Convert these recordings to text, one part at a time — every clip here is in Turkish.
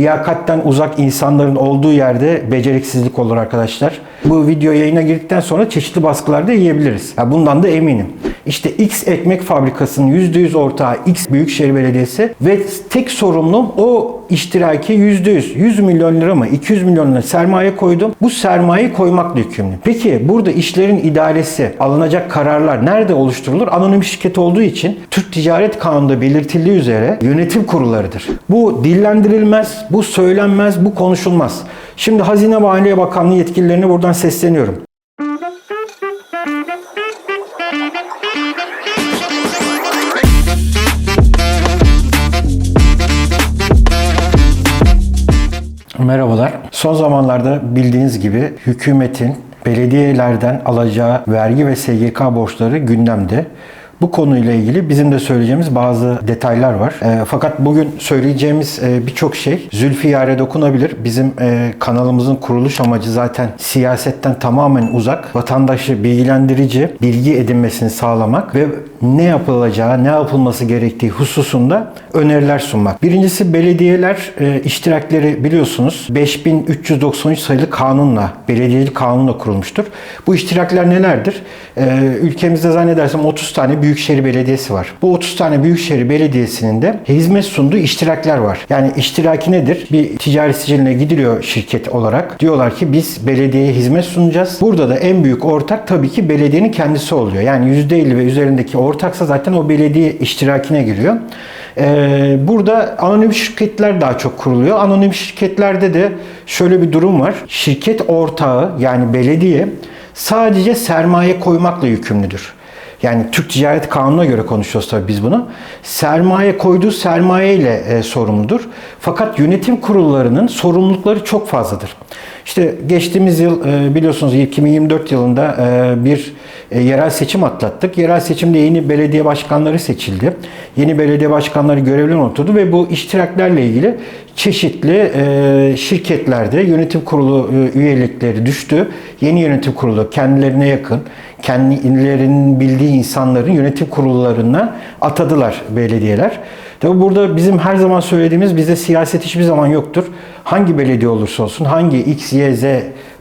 liyakatten uzak insanların olduğu yerde beceriksizlik olur arkadaşlar. Bu video yayına girdikten sonra çeşitli baskılarda yiyebiliriz. Ya bundan da eminim. İşte X ekmek fabrikasının %100 ortağı X Büyükşehir Belediyesi ve tek sorumlum o iştiraki %100, 100 milyon lira mı 200 milyon lira sermaye koydum. Bu sermayeyi koymakla yükümlü. Peki burada işlerin idaresi, alınacak kararlar nerede oluşturulur? Anonim şirket olduğu için Türk Ticaret Kanunu'nda belirtildiği üzere yönetim kurullarıdır. Bu dillendirilmez, bu söylenmez, bu konuşulmaz. Şimdi Hazine ve Maliye Bakanlığı yetkililerine buradan sesleniyorum. Merhabalar. Son zamanlarda bildiğiniz gibi hükümetin belediyelerden alacağı vergi ve SGK borçları gündemde. Bu konuyla ilgili bizim de söyleyeceğimiz bazı detaylar var. E, fakat bugün söyleyeceğimiz e, birçok şey Zülfiyar'e dokunabilir. Bizim e, kanalımızın kuruluş amacı zaten siyasetten tamamen uzak, vatandaşı bilgilendirici, bilgi edinmesini sağlamak ve ne yapılacağı, ne yapılması gerektiği hususunda öneriler sunmak. Birincisi belediyeler e, iştirakleri biliyorsunuz 5393 sayılı kanunla, belediyelik kanunla kurulmuştur. Bu iştirakler nelerdir? E, ülkemizde zannedersem 30 tane büyükşehir belediyesi var. Bu 30 tane büyükşehir belediyesinin de hizmet sunduğu iştirakler var. Yani iştiraki nedir? Bir ticari siciline gidiliyor şirket olarak. Diyorlar ki biz belediyeye hizmet sunacağız. Burada da en büyük ortak tabii ki belediyenin kendisi oluyor. Yani %50 ve üzerindeki ortaksa zaten o belediye iştirakine giriyor. Ee, burada anonim şirketler daha çok kuruluyor. Anonim şirketlerde de şöyle bir durum var. Şirket ortağı yani belediye sadece sermaye koymakla yükümlüdür. Yani Türk Ticaret Kanunu'na göre konuşuyoruz tabii biz bunu. Sermaye koyduğu sermaye ile e, sorumludur. Fakat yönetim kurullarının sorumlulukları çok fazladır. İşte geçtiğimiz yıl e, biliyorsunuz 2024 yılında e, bir e, yerel seçim atlattık. Yerel seçimde yeni belediye başkanları seçildi. Yeni belediye başkanları görevlerine oturdu ve bu iştiraklerle ilgili çeşitli şirketlerde yönetim kurulu üyelikleri düştü. Yeni yönetim kurulu kendilerine yakın, kendilerinin bildiği insanların yönetim kurullarına atadılar belediyeler. Tabi burada bizim her zaman söylediğimiz bizde siyaset hiçbir zaman yoktur. Hangi belediye olursa olsun, hangi X, Y, Z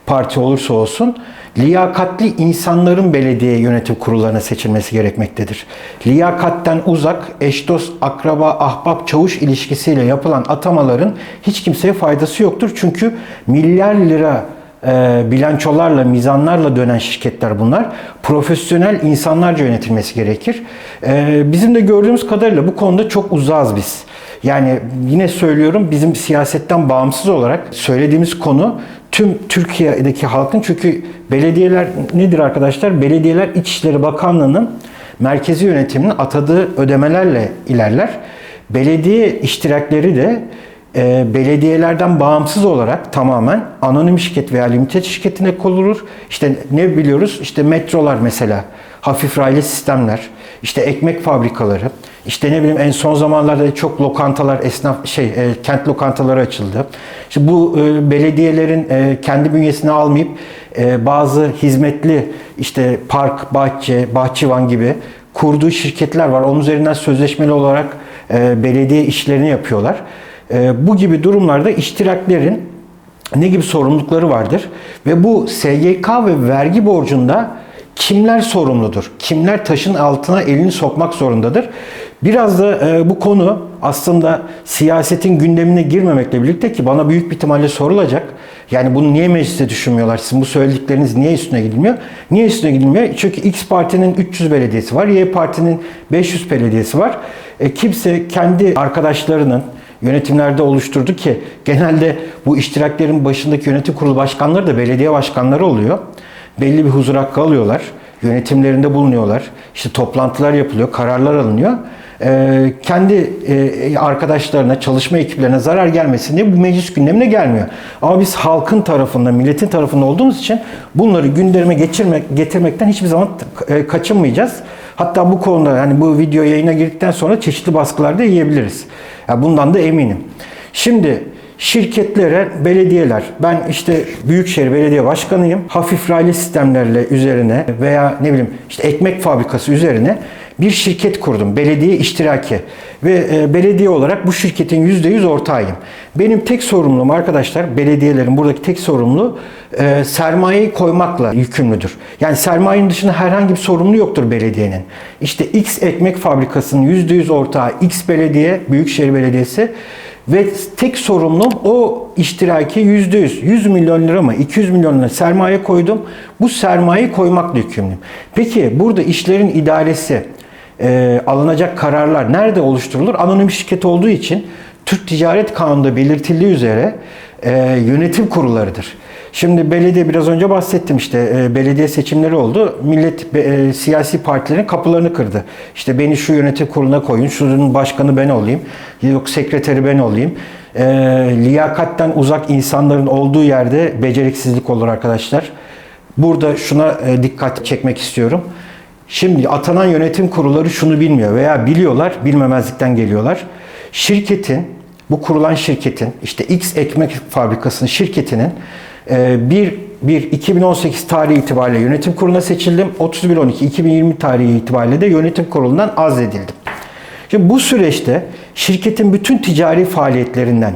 parti olursa olsun liyakatli insanların belediye yönetim kurullarına seçilmesi gerekmektedir. Liyakatten uzak, eş dost, akraba, ahbap, çavuş ilişkisiyle yapılan atamaların hiç kimseye faydası yoktur. Çünkü milyar lira e, bilançolarla, mizanlarla dönen şirketler bunlar. Profesyonel insanlarca yönetilmesi gerekir. E, bizim de gördüğümüz kadarıyla bu konuda çok uzağız biz. Yani yine söylüyorum bizim siyasetten bağımsız olarak söylediğimiz konu tüm Türkiye'deki halkın çünkü belediyeler nedir arkadaşlar? Belediyeler İçişleri Bakanlığı'nın merkezi yönetiminin atadığı ödemelerle ilerler. Belediye iştirakleri de e, belediyelerden bağımsız olarak tamamen anonim şirket veya limited şirketine konulur. İşte ne biliyoruz? İşte metrolar mesela, hafif raylı sistemler, işte ekmek fabrikaları, işte ne bileyim en son zamanlarda çok lokantalar, esnaf şey e, kent lokantaları açıldı. İşte bu e, belediyelerin e, kendi bünyesine almayıp e, bazı hizmetli işte park, bahçe, bahçıvan gibi kurduğu şirketler var. Onun üzerinden sözleşmeli olarak e, belediye işlerini yapıyorlar. E, bu gibi durumlarda iştiraklerin ne gibi sorumlulukları vardır ve bu SGK ve vergi borcunda kimler sorumludur? Kimler taşın altına elini sokmak zorundadır? Biraz da e, bu konu aslında siyasetin gündemine girmemekle birlikte ki bana büyük bir ihtimalle sorulacak. Yani bunu niye mecliste düşünmüyorlar? Sizin bu söyledikleriniz niye üstüne gidilmiyor? Niye üstüne gidilmiyor? Çünkü X partinin 300 belediyesi var, Y partinin 500 belediyesi var. E, kimse kendi arkadaşlarının, yönetimlerde oluşturdu ki genelde bu iştiraklerin başındaki yönetim kurulu başkanları da belediye başkanları oluyor. Belli bir huzur hakkı alıyorlar. Yönetimlerinde bulunuyorlar. İşte toplantılar yapılıyor, kararlar alınıyor. Ee, kendi e, arkadaşlarına, çalışma ekiplerine zarar gelmesin diye bu meclis gündemine gelmiyor. Ama biz halkın tarafında, milletin tarafında olduğumuz için bunları gündeme geçirmek, getirmekten hiçbir zaman e, kaçınmayacağız. Hatta bu konuda yani bu video yayına girdikten sonra çeşitli baskılarda yiyebiliriz. Yani bundan da eminim. Şimdi şirketlere, belediyeler, ben işte Büyükşehir Belediye Başkanıyım. Hafif raylı sistemlerle üzerine veya ne bileyim işte ekmek fabrikası üzerine bir şirket kurdum. Belediye iştiraki. Ve e, belediye olarak bu şirketin %100 ortağıyım. Benim tek sorumluluğum arkadaşlar, belediyelerin buradaki tek sorumluluğu e, sermayeyi koymakla yükümlüdür. Yani sermayenin dışında herhangi bir sorumlu yoktur belediyenin. İşte X ekmek fabrikasının %100 ortağı X belediye, Büyükşehir Belediyesi ve tek sorumlum o iştiraki yüzde yüz, 100 milyon lira mı, 200 milyon lira sermaye koydum. Bu sermayeyi koymakla yükümlüyüm. Peki burada işlerin idaresi, e, alınacak kararlar nerede oluşturulur? Anonim şirket olduğu için Türk Ticaret Kanunu'nda belirtildiği üzere e, yönetim kurullarıdır. Şimdi belediye biraz önce bahsettim işte e, belediye seçimleri oldu. Millet e, siyasi partilerin kapılarını kırdı. İşte beni şu yönetim kuruluna koyun, şunun başkanı ben olayım, yok sekreteri ben olayım. E, liyakatten uzak insanların olduğu yerde beceriksizlik olur arkadaşlar. Burada şuna e, dikkat çekmek istiyorum. Şimdi atanan yönetim kurulları şunu bilmiyor veya biliyorlar, bilmemezlikten geliyorlar. Şirketin, bu kurulan şirketin, işte X ekmek fabrikasının şirketinin e, bir, bir 2018 tarihi itibariyle yönetim kuruluna seçildim. 31-12-2020 tarihi itibariyle de yönetim kurulundan azledildim. Şimdi bu süreçte şirketin bütün ticari faaliyetlerinden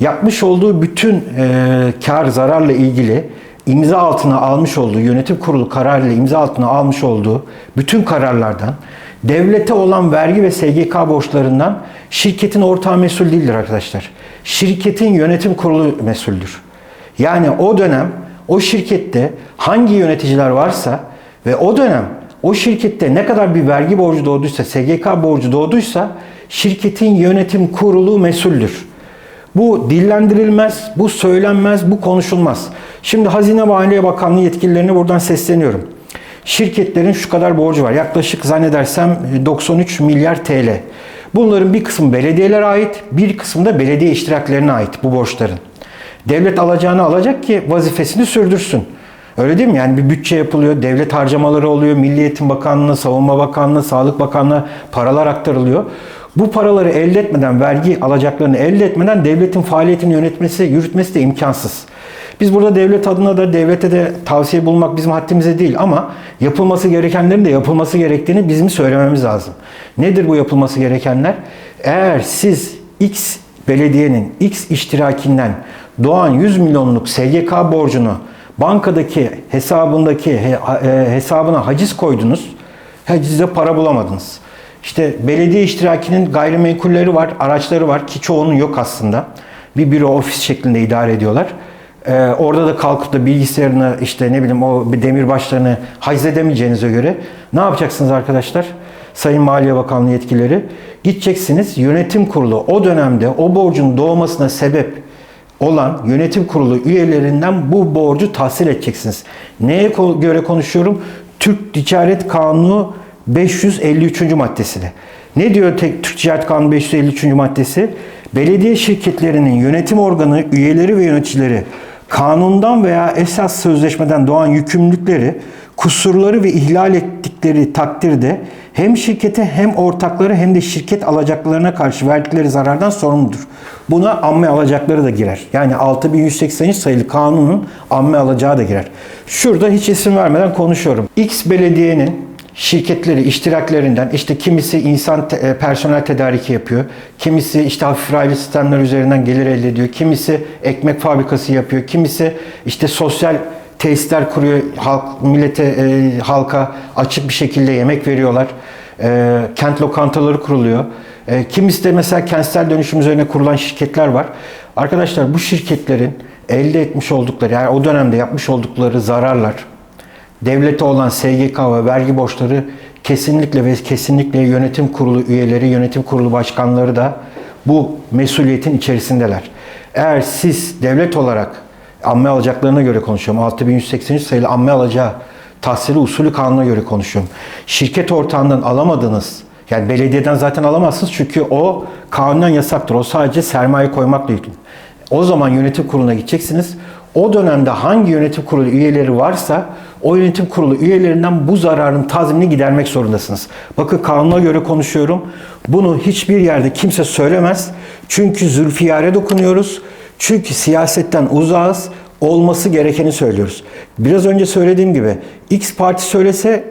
yapmış olduğu bütün e, kar zararla ilgili imza altına almış olduğu yönetim kurulu kararıyla imza altına almış olduğu bütün kararlardan devlete olan vergi ve SGK borçlarından şirketin ortağı mesul değildir arkadaşlar. Şirketin yönetim kurulu mesuldür. Yani o dönem o şirkette hangi yöneticiler varsa ve o dönem o şirkette ne kadar bir vergi borcu doğduysa, SGK borcu doğduysa şirketin yönetim kurulu mesuldür. Bu dillendirilmez, bu söylenmez, bu konuşulmaz. Şimdi Hazine ve Maliye Bakanlığı yetkililerine buradan sesleniyorum. Şirketlerin şu kadar borcu var. Yaklaşık zannedersem 93 milyar TL. Bunların bir kısmı belediyelere ait, bir kısmı da belediye iştiraklerine ait bu borçların. Devlet alacağını alacak ki vazifesini sürdürsün. Öyle değil mi? Yani bir bütçe yapılıyor, devlet harcamaları oluyor, Milli Eğitim Bakanlığı, Savunma Bakanlığı, Sağlık Bakanlığı paralar aktarılıyor. Bu paraları elde etmeden, vergi alacaklarını elde etmeden devletin faaliyetini yönetmesi, yürütmesi de imkansız. Biz burada devlet adına da devlete de tavsiye bulmak bizim haddimize değil ama yapılması gerekenlerin de yapılması gerektiğini bizim söylememiz lazım. Nedir bu yapılması gerekenler? Eğer siz X belediyenin X iştirakinden doğan 100 milyonluk SGK borcunu bankadaki hesabındaki e, hesabına haciz koydunuz. Hacizde para bulamadınız. İşte belediye iştirakinin gayrimenkulleri var, araçları var ki çoğunun yok aslında. Bir büro ofis şeklinde idare ediyorlar. Ee, orada da kalkıp da bilgisayarını işte ne bileyim o demirbaşlarını haciz edemeyeceğinize göre ne yapacaksınız arkadaşlar? Sayın Maliye Bakanlığı yetkileri gideceksiniz yönetim kurulu o dönemde o borcun doğmasına sebep olan yönetim kurulu üyelerinden bu borcu tahsil edeceksiniz. Neye göre konuşuyorum? Türk Ticaret Kanunu 553. maddesine. Ne diyor Türk Ticaret Kanunu 553. maddesi? Belediye şirketlerinin yönetim organı, üyeleri ve yöneticileri kanundan veya esas sözleşmeden doğan yükümlülükleri, kusurları ve ihlal ettikleri takdirde hem şirkete hem ortakları hem de şirket alacaklarına karşı verdikleri zarardan sorumludur. Buna amme alacakları da girer. Yani 6183 sayılı kanunun amme alacağı da girer. Şurada hiç isim vermeden konuşuyorum. X belediyenin şirketleri, iştiraklerinden işte kimisi insan te, e, personel tedariki yapıyor, kimisi işte hafif raylı sistemler üzerinden gelir elde ediyor, kimisi ekmek fabrikası yapıyor, kimisi işte sosyal tesisler kuruyor, halk, millete, e, halka açık bir şekilde yemek veriyorlar. E, kent lokantaları kuruluyor. E, kimisi de mesela kentsel dönüşüm üzerine kurulan şirketler var. Arkadaşlar bu şirketlerin elde etmiş oldukları yani o dönemde yapmış oldukları zararlar, devlete olan SGK ve vergi borçları kesinlikle ve kesinlikle yönetim kurulu üyeleri, yönetim kurulu başkanları da bu mesuliyetin içerisindeler. Eğer siz devlet olarak amme alacaklarına göre konuşuyorum. 6183 sayılı amme alacağı tahsili usulü kanuna göre konuşuyorum. Şirket ortağından alamadığınız yani belediyeden zaten alamazsınız çünkü o kanunen yasaktır. O sadece sermaye koymakla yükümlü. O zaman yönetim kuruluna gideceksiniz. O dönemde hangi yönetim kurulu üyeleri varsa o yönetim kurulu üyelerinden bu zararın tazminini gidermek zorundasınız. Bakın kanuna göre konuşuyorum. Bunu hiçbir yerde kimse söylemez. Çünkü zülfiyare dokunuyoruz. Çünkü siyasetten uzağız. Olması gerekeni söylüyoruz. Biraz önce söylediğim gibi X parti söylese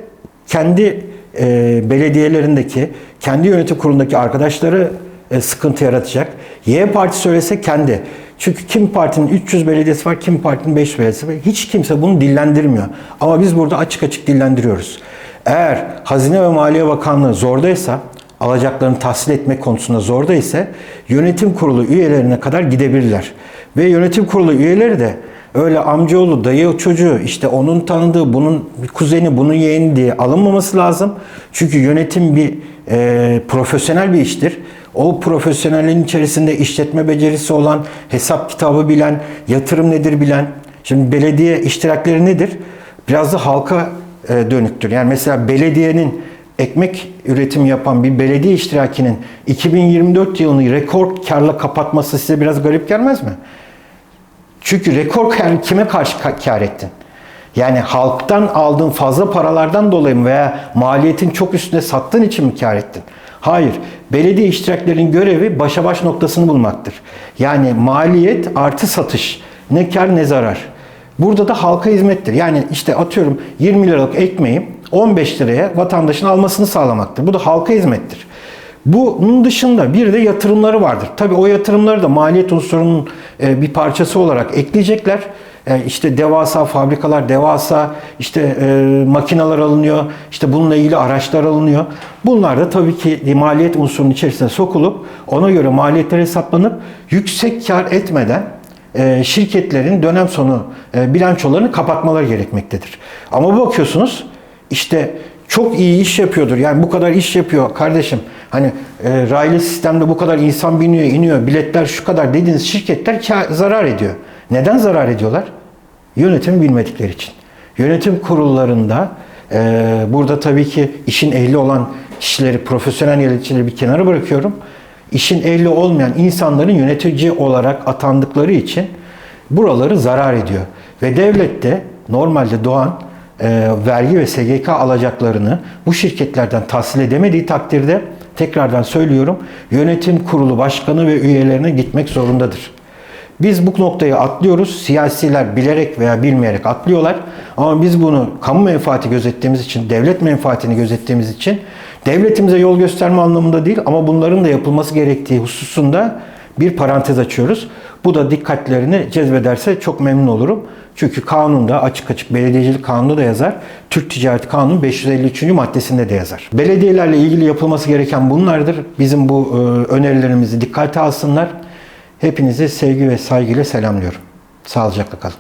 kendi e, belediyelerindeki, kendi yönetim kurulundaki arkadaşları e, sıkıntı yaratacak. Y parti söylese kendi. Çünkü kim partinin 300 belediyesi var, kim partinin 500 belediyesi var. Hiç kimse bunu dillendirmiyor. Ama biz burada açık açık dillendiriyoruz. Eğer Hazine ve Maliye Bakanlığı zordaysa, alacaklarını tahsil etmek konusunda zorda ise yönetim kurulu üyelerine kadar gidebilirler. Ve yönetim kurulu üyeleri de öyle amcaoğlu, dayı çocuğu, işte onun tanıdığı, bunun kuzeni, bunun yeğeni diye alınmaması lazım. Çünkü yönetim bir e, profesyonel bir iştir. O profesyonelin içerisinde işletme becerisi olan, hesap kitabı bilen, yatırım nedir bilen. Şimdi belediye iştirakleri nedir? Biraz da halka e, dönüktür. Yani mesela belediyenin ekmek üretimi yapan bir belediye iştirakinin 2024 yılını rekor karla kapatması size biraz garip gelmez mi? Çünkü rekor kar kime karşı ka- kar ettin? Yani halktan aldığın fazla paralardan dolayı mı veya maliyetin çok üstüne sattığın için mi kar ettin? Hayır. Belediye iştiraklerinin görevi başa baş noktasını bulmaktır. Yani maliyet artı satış. Ne kar ne zarar. Burada da halka hizmettir. Yani işte atıyorum 20 liralık ekmeği 15 liraya vatandaşın almasını sağlamaktır. Bu da halka hizmettir. Bunun dışında bir de yatırımları vardır. Tabii o yatırımları da maliyet unsurunun e, bir parçası olarak ekleyecekler. E, İşte devasa fabrikalar, devasa işte e, makineler alınıyor. İşte bununla ilgili araçlar alınıyor. Bunlar da tabii ki maliyet unsurunun içerisine sokulup ona göre maliyetler hesaplanıp yüksek kar etmeden e, şirketlerin dönem sonu e, bilançolarını kapatmaları gerekmektedir. Ama bakıyorsunuz işte çok iyi iş yapıyordur. Yani bu kadar iş yapıyor kardeşim. Hani e, raylı sistemde bu kadar insan biniyor, iniyor, biletler şu kadar dediğiniz şirketler zarar ediyor. Neden zarar ediyorlar? Yönetim bilmedikleri için. Yönetim kurullarında e, burada tabii ki işin ehli olan kişileri, profesyonel yöneticileri bir kenara bırakıyorum. İşin ehli olmayan insanların yönetici olarak atandıkları için buraları zarar ediyor. Ve devlet de normalde doğan e, vergi ve SGK alacaklarını bu şirketlerden tahsil edemediği takdirde tekrardan söylüyorum yönetim kurulu başkanı ve üyelerine gitmek zorundadır. Biz bu noktayı atlıyoruz. Siyasiler bilerek veya bilmeyerek atlıyorlar. Ama biz bunu kamu menfaati gözettiğimiz için, devlet menfaatini gözettiğimiz için devletimize yol gösterme anlamında değil ama bunların da yapılması gerektiği hususunda bir parantez açıyoruz. Bu da dikkatlerini cezbederse çok memnun olurum. Çünkü kanunda açık açık belediyecilik kanunu da yazar. Türk Ticaret Kanunu 553. maddesinde de yazar. Belediyelerle ilgili yapılması gereken bunlardır. Bizim bu e, önerilerimizi dikkate alsınlar. Hepinizi sevgi ve saygıyla selamlıyorum. Sağlıcakla kalın.